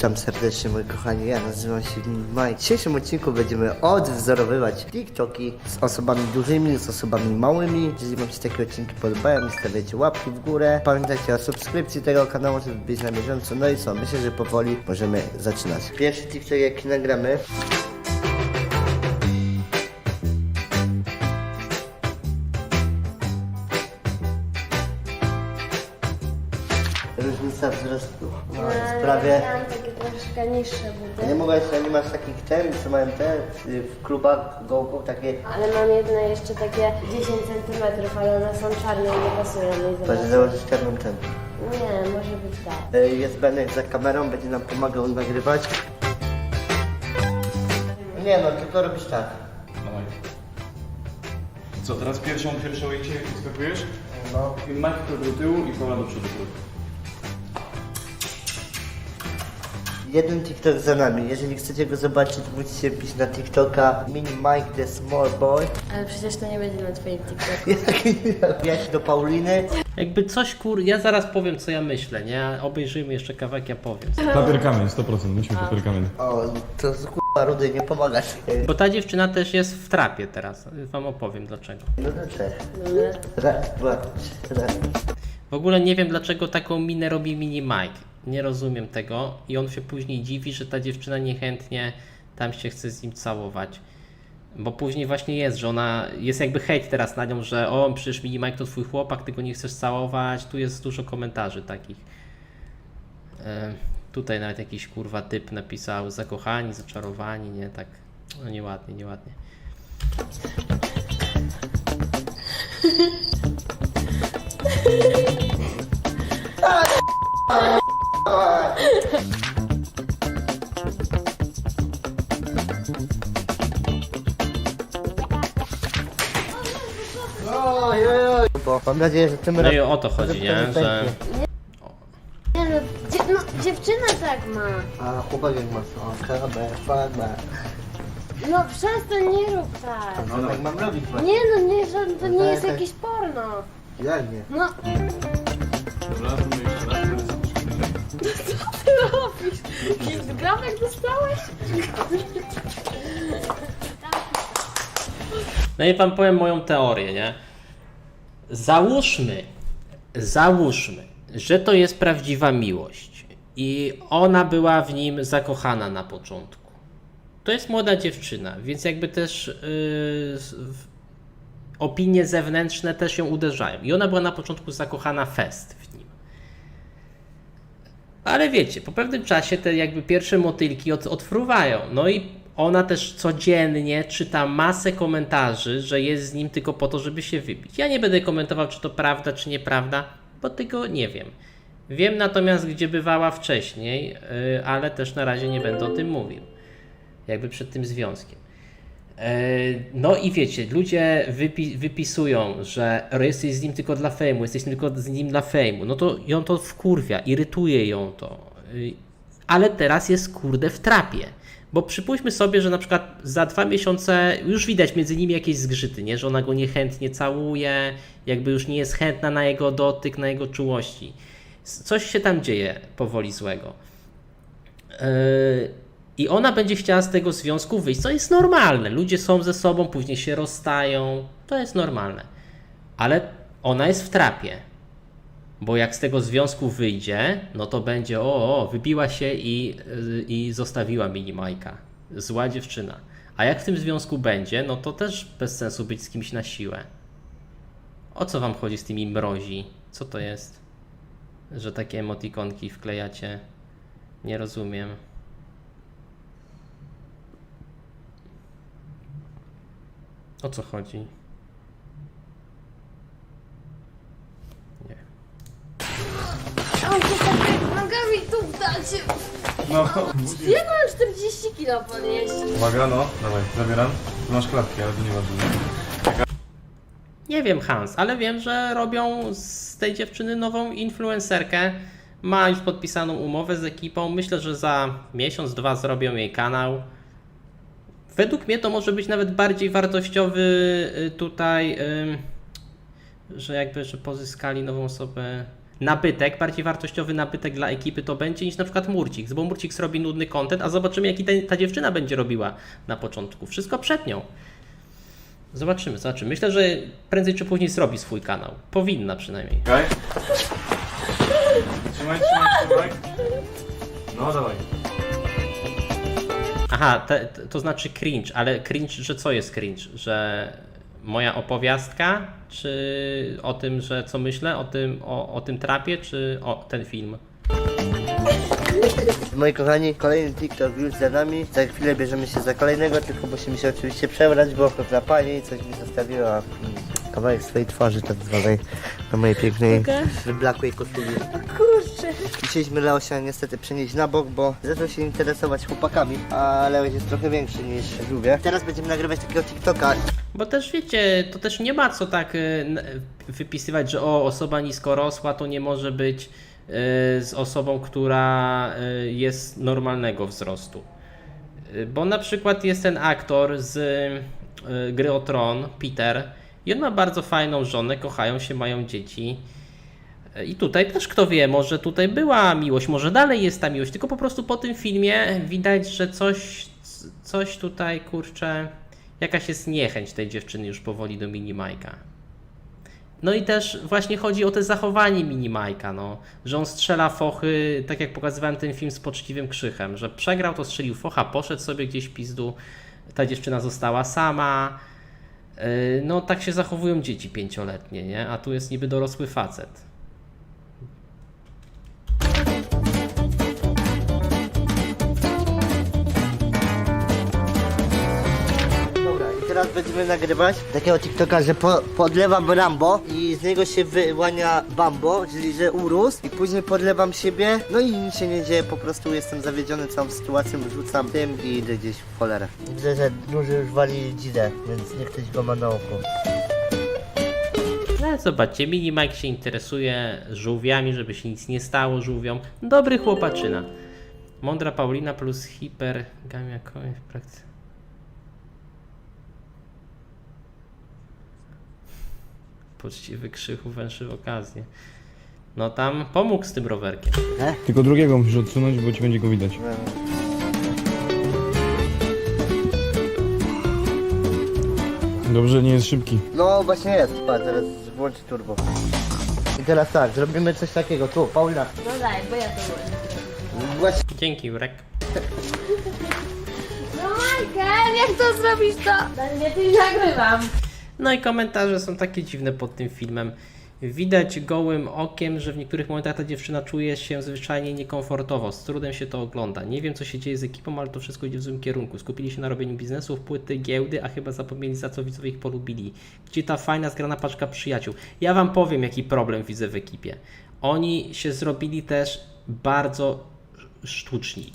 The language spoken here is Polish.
Witam serdecznie moi kochani, ja nazywam się Mike. W dzisiejszym odcinku będziemy odwzorowywać TikToki z osobami dużymi, z osobami małymi. Jeżeli wam się takie odcinki podobają, stawiacie łapki w górę. Pamiętajcie o subskrypcji tego kanału, żeby być na bieżąco. No i co, myślę, że powoli możemy zaczynać. Pierwszy TikTok jaki nagramy troszkę niższe buty. Nie mogłaś, a nie masz takich ten, co mają te y, w klubach gołków takie... Ale mam jedne jeszcze takie 10 cm, ale one są czarne i nie pasują mi za bardzo. założysz czarną ten. Nie, może być tak. Y, Jest Benek za kamerą, będzie nam pomagał nagrywać. Nie no, tylko robisz tak. Dawaj. Co, teraz pierwszą, pierwszą ujęcie skakujesz? No. I majtkę do tyłu i koła do przodu. Jeden TikTok za nami. Jeżeli chcecie go zobaczyć, musicie wbić na TikToka Mini Mike the Small Boy. Ale przecież to nie będzie na twoim TikToku. Ja się do Pauliny. Jakby coś kur... Ja zaraz powiem co ja myślę, nie? Obejrzyjmy jeszcze kawałek, ja powiem. Papier kamień, 100%, musimy papier kamień. O, to z k***a rudy, nie pomagasz. Bo ta dziewczyna też jest w trapie teraz. Wam opowiem dlaczego. No do trzech. Raz, dwa, trzy, raz. W ogóle nie wiem dlaczego taką minę robi mini Mike. Nie rozumiem tego i on się później dziwi, że ta dziewczyna niechętnie tam się chce z nim całować. Bo później właśnie jest, że ona jest jakby hejt teraz na nią, że o przecież mini Mike to twój chłopak, ty go nie chcesz całować. Tu jest dużo komentarzy takich. E, tutaj nawet jakiś kurwa typ napisał zakochani, zaczarowani, nie tak. No nieładnie, nieładnie. Oj, Bo mam nadzieję, że tym No razem... i o to chodzi, nie? Że Nie no, dzie no, dziewczyna tak ma. A chłopak jak masz, o, kabę, farbę. No przestań, nie rób tak. No tak mam robić właśnie. Nie no, nie, że to nie tak, jest tak. jakieś porno. Jak nie? No, robisz? Jakiś zgrabek dostałeś? No i wam powiem moją teorię, nie? Załóżmy, załóżmy, że to jest prawdziwa miłość i ona była w nim zakochana na początku. To jest młoda dziewczyna, więc jakby też yy, opinie zewnętrzne też ją uderzają. I ona była na początku zakochana fest. Ale wiecie, po pewnym czasie te jakby pierwsze motylki od, odfruwają. No i ona też codziennie czyta masę komentarzy, że jest z nim tylko po to, żeby się wybić. Ja nie będę komentował, czy to prawda, czy nieprawda, bo tego nie wiem. Wiem natomiast, gdzie bywała wcześniej, yy, ale też na razie nie będę o tym mówił. Jakby przed tym związkiem. E, No i wiecie, ludzie wypi wypisują, że jesteś z nim tylko dla fejmu, jesteś tylko z nim dla fejmu. No to ją to wkurwia, irytuje ją to. Y, Ale teraz jest kurde w trapie. Bo przypuśćmy sobie, że na przykład za dwa miesiące już widać między nimi jakieś zgrzyty, nie? że ona go niechętnie całuje, jakby już nie jest chętna na jego dotyk, na jego czułości. Coś się tam dzieje powoli złego. Yy, I ona będzie chciała z tego związku wyjść, co jest normalne. Ludzie są ze sobą, później się rozstają. To jest normalne. Ale ona jest w trapie. Bo jak z tego związku wyjdzie, no to będzie o, o wybiła się i, i zostawiła mini Majka. Zła dziewczyna. A jak w tym związku będzie, no to też bez sensu być z kimś na siłę. O co wam chodzi z tymi mrozi? Co to jest? Że takie emotikonki wklejacie? Nie rozumiem. O co chodzi? Nie. On się tak nogami tu dać. No, Jak mam 40 kilo podnieść? uwaga, no, dawaj, zabieram. Tu masz klatki, ale to nie ważne. Nie wiem, Hans, ale wiem, że robią z tej dziewczyny nową influencerkę. Ma już podpisaną umowę z ekipą. Myślę, że za miesiąc, dwa zrobią jej kanał. Według mnie to może być nawet bardziej wartościowy y, tutaj, ym, że jakby, że pozyskali nową osobę nabytek, bardziej wartościowy nabytek dla ekipy to będzie niż na przykład Murcik, bo Murcik zrobi nudny content, a zobaczymy jaki ta, ta dziewczyna będzie robiła na początku. Wszystko przed nią. Zobaczymy, zobaczymy. Myślę, że prędzej czy później zrobi swój kanał. Powinna przynajmniej. Trzymaj, trzymaj, trzymaj. No dawaj. Aha, te, te, to znaczy cringe, ale cringe, że co jest cringe? Że moja opowiastka, czy o tym, że co myślę, o tym, o, o tym trapie, czy o ten film? Moi kochani, kolejny TikTok już za nami. Za chwilę bierzemy się za kolejnego, tylko musimy się oczywiście przebrać, bo pewna pani coś mi zostawiła mm, kawałek swojej twarzy tak zwanej na mojej pięknej, wyblakłej koszuli. Kurczę. Musieliśmy Leosia niestety przenieść na bok, bo zaczął się interesować chłopakami, a Leoś jest trochę większy niż Żółwie. Teraz będziemy nagrywać takiego TikToka. Bo też wiecie, to też nie ma co tak y, wypisywać, że o, osoba niskorosła to nie może być y, z osobą, która y, jest normalnego wzrostu. Y, Bo na przykład jest ten aktor z y, gry o Tron, Peter, i on ma bardzo fajną żonę, kochają się, mają dzieci. Y, I tutaj też kto wie, może tutaj była miłość, może dalej jest ta miłość, tylko po prostu po tym filmie widać, że coś, coś tutaj kurczę, jakaś jest niechęć tej dziewczyny już powoli do Minimajka. No i też właśnie chodzi o te zachowanie Minimajka, no, że on strzela fochy, tak jak pokazywałem ten film z poczciwym krzychem, że przegrał, to strzelił focha, poszedł sobie gdzieś pizdu, ta dziewczyna została sama. Yy, No tak się zachowują dzieci pięcioletnie, nie? A tu jest niby dorosły facet. Będziemy nagrywać takiego TikToka, że po, podlewam Rambo i z niego się wyłania Bambo, czyli że urósł i później podlewam siebie, no i nic się nie dzieje, po prostu jestem zawiedziony całą sytuacją, rzucam tym i idę gdzieś w cholerę. Widzę, że duży już wali dzidę, więc niech ktoś go ma na oku. No zobaczcie, Mini Mike się interesuje żółwiami, żeby się nic nie stało żółwiom. Dobry chłopaczyna. Mądra Paulina plus hipergamia koń w praktyce. Poczciwy krzychu węszy w okazję. No tam pomógł z tym rowerkiem. Tylko drugiego musisz odsunąć, bo ci będzie go widać. Dobrze, nie jest szybki. No właśnie jest, patrz, teraz włączę turbo. I teraz tak, zrobimy coś takiego, tu, Paulina. No daj, bo ja to. Właśnie Dzięki, Jurek. No Michael, jak to zrobić to? Daj mnie ty nagrywam. No i komentarze są takie dziwne pod tym filmem. Widać gołym okiem, że w niektórych momentach ta dziewczyna czuje się zwyczajnie niekomfortowo. Z trudem się to ogląda. Nie wiem, co się dzieje z ekipą, ale to wszystko idzie w złym kierunku. Skupili się na robieniu biznesów, płyty, giełdy, a chyba zapomnieli, za co widzowie ich polubili. Gdzie ta fajna, zgrana paczka przyjaciół? Ja Wam powiem, jaki problem widzę w ekipie. Oni się zrobili też bardzo sztuczni.